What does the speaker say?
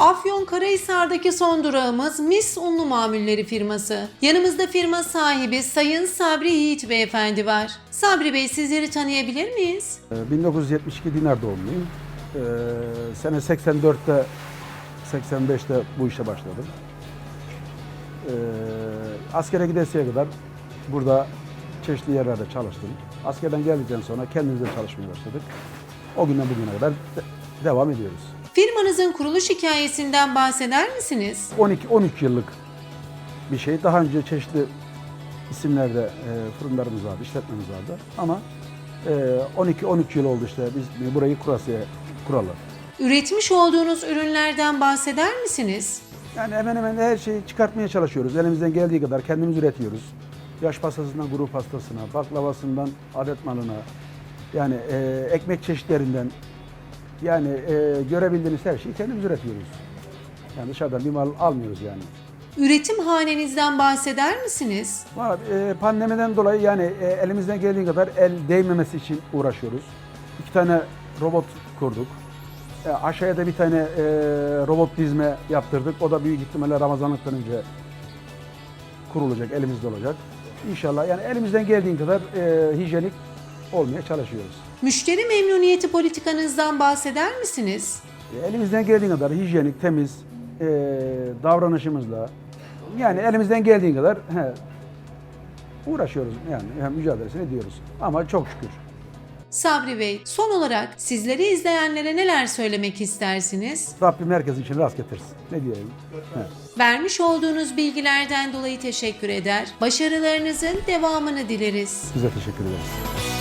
Afyon Karahisar'daki son durağımız Mis Unlu Mamulleri firması. Yanımızda firma sahibi Sayın Sabri Yiğit Beyefendi var. Sabri Bey sizleri tanıyabilir miyiz? Ee, 1972 Dinar doğumluyum. Ee, sene 84'te 85'te bu işe başladım. Ee, askere gidesiye kadar burada çeşitli yerlerde çalıştım. Askerden geldikten sonra kendimize çalışmaya başladık. O günden bugüne kadar de- devam ediyoruz. Firmanızın kuruluş hikayesinden bahseder misiniz? 12 13 yıllık bir şey. Daha önce çeşitli isimlerde e, fırınlarımız vardı, işletmemiz vardı. Ama e, 12-13 yıl oldu işte biz burayı kurasıya kuralı. Üretmiş olduğunuz ürünlerden bahseder misiniz? Yani hemen hemen her şeyi çıkartmaya çalışıyoruz. Elimizden geldiği kadar kendimiz üretiyoruz. Yaş pastasından grup pastasına, baklavasından adet malına, yani e, ekmek çeşitlerinden, yani e, görebildiğiniz her şeyi kendimiz üretiyoruz. Yani dışarıdan bir mal almıyoruz yani. Üretim hanenizden bahseder misiniz? Valla, e, pandemiden dolayı yani e, elimizden geldiği kadar el değmemesi için uğraşıyoruz. İki tane robot kurduk. E, aşağıya da bir tane e, robot dizme yaptırdık. O da büyük ihtimalle Ramazanlıktan önce kurulacak, elimizde olacak. İnşallah yani elimizden geldiği kadar e, hijyenik olmaya çalışıyoruz. Müşteri memnuniyeti politikanızdan bahseder misiniz? E, elimizden geldiği kadar hijyenik, temiz e, davranışımızla yani elimizden geldiği kadar he, uğraşıyoruz yani, yani mücadelesini ediyoruz. Ama çok şükür. Sabri Bey, son olarak sizleri izleyenlere neler söylemek istersiniz? Rabbim herkes için rast getirsin. Ne diyeyim? He. Vermiş olduğunuz bilgilerden dolayı teşekkür eder. Başarılarınızın devamını dileriz. Size teşekkür ederiz.